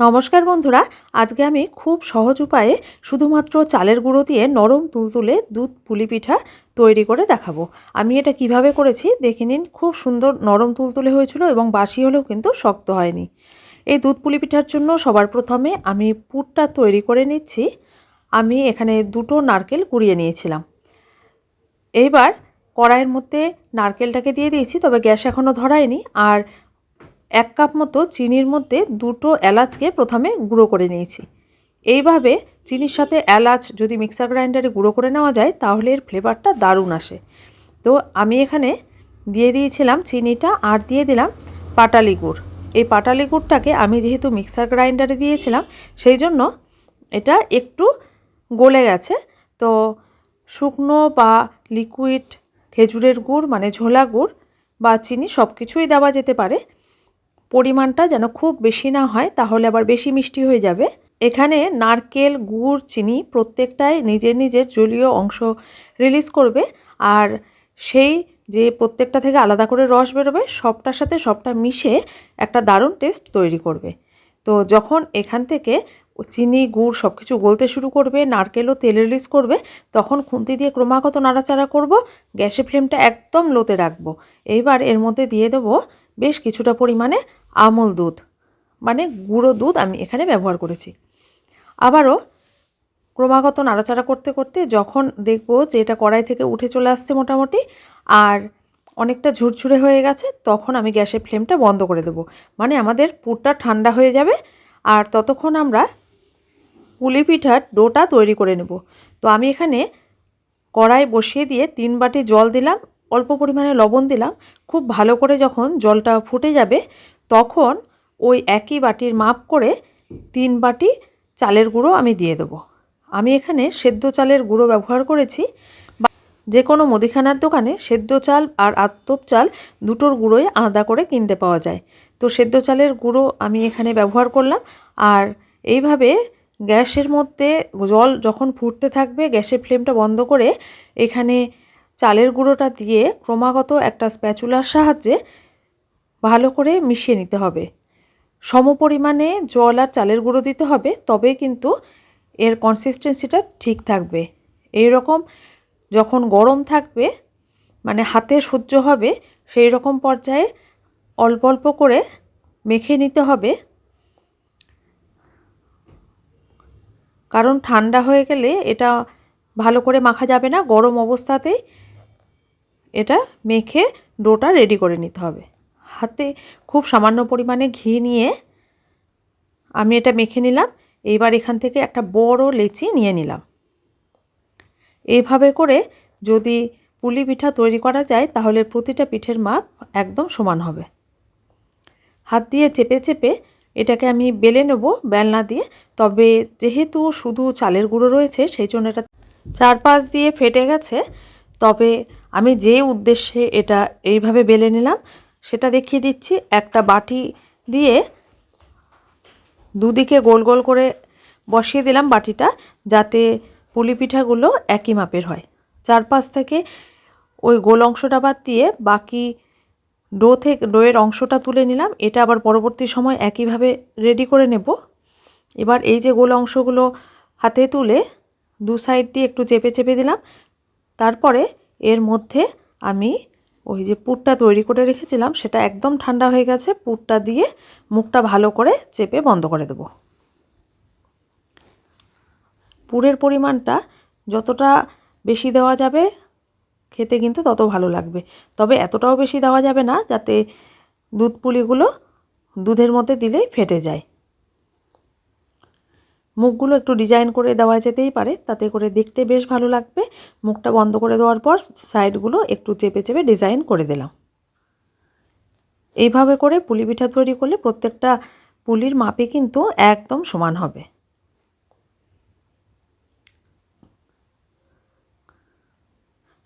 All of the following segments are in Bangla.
নমস্কার বন্ধুরা, আজকে আমি খুব সহজ উপায়ে শুধুমাত্র চালের গুঁড়ো দিয়ে নরম তুলতুলে দুধ পুলি পিঠা তৈরি করে দেখাবো। আমি এটা কীভাবে করেছি দেখে নিন, খুব সুন্দর নরম তুলতুলে হয়েছিল এবং বাসি হলেও কিন্তু শক্ত হয়নি। এই দুধ পুলি পিঠার জন্য সবার প্রথমে আমি পুরটা তৈরি করে নিচ্ছি। আমি এখানে দুটো নারকেল কুড়িয়ে নিয়েছিলাম। এইবার কড়াইয়ের মধ্যে নারকেলটাকে দিয়ে দিয়েছি, তবে গ্যাস এখনও ধরায়নি। আর এক কাপ মতো চিনির মধ্যে দুটো এলাচকে প্রথমে গুঁড়ো করে নিয়েছি। এইভাবে চিনির সাথে এলাচ যদি মিক্সার গ্রাইন্ডারে গুঁড়ো করে নেওয়া যায়, তাহলে এর ফ্লেভারটা দারুণ আসে। তো আমি এখানে দিয়ে দিয়েছিলাম চিনিটা আর দিয়ে দিলাম পাটালি গুড়। এই পাটালি গুড়টাকে আমি যেহেতু মিক্সার গ্রাইন্ডারে দিয়েছিলাম, সেই জন্য এটা একটু গলে গেছে। তো শুকনো বা লিকুইড খেজুরের গুড় মানে ঝোলা গুড় বা চিনি সব কিছুই দেওয়া যেতে পারে। পরিমাণটা যেন খুব বেশি না হয়, তাহলে আবার বেশি মিষ্টি হয়ে যাবে। এখানে নারকেল, গুড়, চিনি প্রত্যেকটাই নিজের নিজের জলীয় অংশ রিলিজ করবে আর সেই যে প্রত্যেকটা থেকে আলাদা করে রস বেরোবে, সবটার সাথে সবটা মিশে একটা দারুণ টেস্ট তৈরি করবে। তো যখন এখান থেকে চিনি, গুড় সব কিছু গলতে শুরু করবে, নারকেলও তেল রিলিজ করবে, তখন খুন্তি দিয়ে ক্রমাগত নাড়াচাড়া করব, গ্যাসের ফ্লেমটা একদম লোতে রাখব। এইবার এর মধ্যে দিয়ে দেবো বেশ কিছুটা পরিমাণে আমল দুধ মানে গুঁড়ো দুধ আমি এখানে ব্যবহার করেছি। আবারও ক্রমাগত নাড়াচাড়া করতে করতে যখন দেখব যে এটা কড়াই থেকে উঠে চলে আসছে মোটামুটি আর অনেকটা ঝুরঝুরে হয়ে গেছে, তখন আমি গ্যাসের ফ্লেমটা বন্ধ করে দেবো। মানে আমাদের পুরটা ঠান্ডা হয়ে যাবে আর ততক্ষণ আমরা পুলি পিঠার ডোটা তৈরি করে নেব। তো আমি এখানে কড়াই বসিয়ে দিয়ে তিন বাটি জল দিলাম অল্প পরিমাণে লবণ দিলাম। খুব ভালো করে যখন জলটা ফুটে যাবে, তখন ওই একই বাটির মাপ করে তিন বাটি চালের গুঁড়ো আমি দিয়ে দেবো। আমি এখানে সেদ্ধ চালের গুঁড়ো ব্যবহার করেছি। যে কোনো মুদিখানার দোকানে সেদ্ধ চাল আর আত্মপ চাল দুটোর গুঁড়োই আলাদা করে কিনতে পাওয়া যায়। তো সেদ্ধ চালের গুঁড়ো আমি এখানে ব্যবহার করলাম। আর এইভাবে গ্যাসের মধ্যে জল যখন ফুটতে থাকবে, গ্যাসের ফ্লেমটা বন্ধ করে এখানে চালের গুঁড়োটা দিয়ে ক্রমাগত একটা স্প্যাচুলার সাহায্যে ভালো করে মিশিয়ে নিতে হবে। সম পরিমাণে জল আর চালের গুঁড়ো দিতে হবে, তবে কিন্তু এর কনসিস্টেন্সিটা ঠিক থাকবে। এই রকম যখন গরম থাকবে মানে হাতে সহ্য হবে সেই রকম পর্যায়ে অল্প অল্প করে মেখে নিতে হবে। কারণ ঠান্ডা হয়ে গেলে এটা ভালো করে মাখা যাবে না, গরম অবস্থাতেই এটা মেখে ডোটা রেডি করে নিতে হবে। হাতে খুব সামান্য পরিমাণে ঘি নিয়ে আমি এটা মেখে নিলাম। এইবার এখান থেকে একটা বড় লেচি নিয়ে নিলাম। এইভাবে করে যদি পুলি পিঠা তৈরি করা যায়, তাহলে প্রতিটা পিঠের মাপ একদম সমান হবে। হাত দিয়ে চেপে চেপে এটাকে আমি বেলে নেব বেলনা দিয়ে। তবে যেহেতু শুধু চালের গুঁড়ো রয়েছে, সেই জন্য এটা চারপাশ দিয়ে ফেটে গেছে। তবে আমি যে উদ্দেশ্যে এটা এইভাবে বেলে নিলাম, সেটা দেখিয়ে দিচ্ছি। একটা বাটি দিয়ে দুদিকে গোল গোল করে বসিয়ে দিলাম বাটিটা, যাতে পুলি পিঠাগুলো একই মাপের হয়। চারপাশ থেকে ওই গোল অংশটা বাদ দিয়ে বাকি ডো থেকে, ডোয়ের অংশটা তুলে নিলাম। এটা আবার পরবর্তী সময় একইভাবে রেডি করে নেব। এবার এই যে গোল অংশগুলো হাতে তুলে দু সাইড দিয়ে একটু চেপে চেপে দিলাম। তারপরে এর মধ্যে আমি ওই যে পুরটা তৈরি করে রেখেছিলাম, সেটা একদম ঠান্ডা হয়ে গেছে, পুরটা দিয়ে মুখটা ভালো করে চেপে বন্ধ করে দেব। পুরের পরিমাণটা যতটা বেশি দেওয়া যাবে খেতে কিন্তু তত ভালো লাগবে। তবে এতটাও বেশি দেওয়া যাবে না, যাতে দুধ পুলিগুলো দুধের মধ্যে দিলেই ফেটে যায়। মুখগুলো একটু ডিজাইন করে দেওয়া যেতেই পারে, তাতে করে দেখতে বেশ ভালো লাগবে। মুখটা বন্ধ করে দেওয়ার পর সাইডগুলো একটু চেপে চেপে ডিজাইন করে দিলাম। এইভাবে করে পুলি পিঠা তৈরি করলে প্রত্যেকটা পুলির মাপে কিন্তু একদম সমান হবে।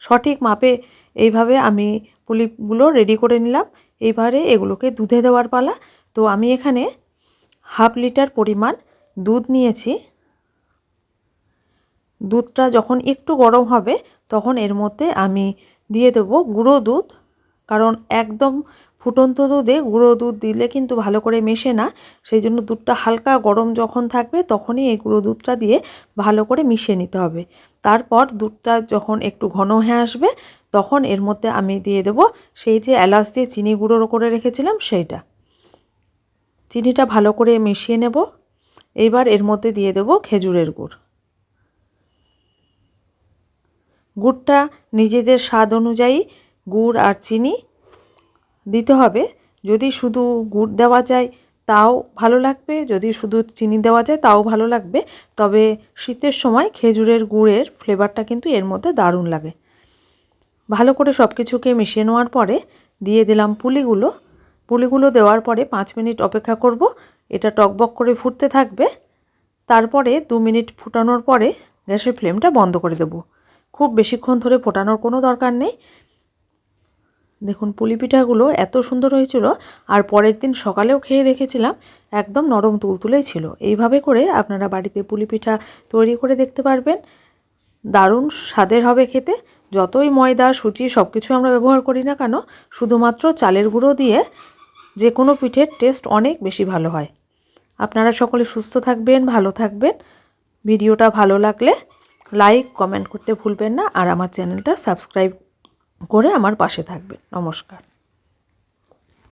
সঠিক মাপে এইভাবে আমি পুলিগুলো রেডি করে নিলাম। এইবারে এগুলোকে দুধে দেওয়ার পালা। তো আমি এখানে হাফ লিটার পরিমাণ দুধ নিয়েছি। দুধটা যখন একটু গরম হবে, তখন এর মধ্যে আমি দিয়ে দেবো গুঁড়ো দুধ। কারণ একদম ফুটন্ত দুধে গুঁড়ো দুধ দিলে কিন্তু ভালো করে মেশে না। সেই জন্য দুধটা হালকা গরম যখন থাকবে, তখনই এই গুঁড়ো দুধটা দিয়ে ভালো করে মিশিয়ে নিতে হবে। তারপর দুধটা যখন একটু ঘন হয়ে আসবে, তখন এর মধ্যে আমি দিয়ে দেবো সেই যে এলাচ দিয়ে চিনি গুঁড়ো করে রেখেছিলাম, সেইটা। চিনিটা ভালো করে মিশিয়ে নেব। এইবার এর মধ্যে দিয়ে দেবো খেজুরের গুড়। গুড়টা নিজেদের স্বাদ অনুযায়ী গুড় আর চিনি দিতে হবে। যদি শুধু গুড় দেওয়া যায় তাও ভালো লাগবে, যদি শুধু চিনি দেওয়া যায় তাও ভালো লাগবে। তবে শীতের সময় খেজুরের গুড়ের ফ্লেভারটা কিন্তু এর মধ্যে দারুণ লাগে। ভালো করে সব কিছুকে মিশিয়ে নেওয়ার পরে দিয়ে দিলাম পুলিগুলো। পুলিগুলো দেওয়ার পরে পাঁচ মিনিট অপেক্ষা করব। এটা টকবক করে ফুটতে থাকবে। তারপরে দু মিনিট ফুটানোর পরে গ্যাসের ফ্লেমটা বন্ধ করে দেব। খুব বেশিক্ষণ ধরে ফোটানোর কোনো দরকার নেই। দেখুন, পুলি পিঠাগুলো এত সুন্দর হয়েছিল আর পরের দিন সকালেও খেয়ে দেখেছিলাম, একদম নরম তুলতুলেই ছিল। এইভাবে করে আপনারা বাড়িতে পুলি পিঠা তৈরি করে দেখতে পারবেন। দারুণ স্বাদের হবে খেতে। যতই ময়দা সুচি সব কিছু আমরা ব্যবহার করি না কেন, শুধুমাত্র চালের গুঁড়ো দিয়ে যে কোনো পিঠের টেস্ট অনেক বেশি ভালো হয়। আপনারা সকলে সুস্থ থাকবেন, ভালো থাকবেন। ভিডিওটা ভালো লাগলে লাইক, কমেন্ট করতে ভুলবেন না। আর আমার চ্যানেলটা সাবস্ক্রাইব করে আমার পাশে থাকবেন। নমস্কার।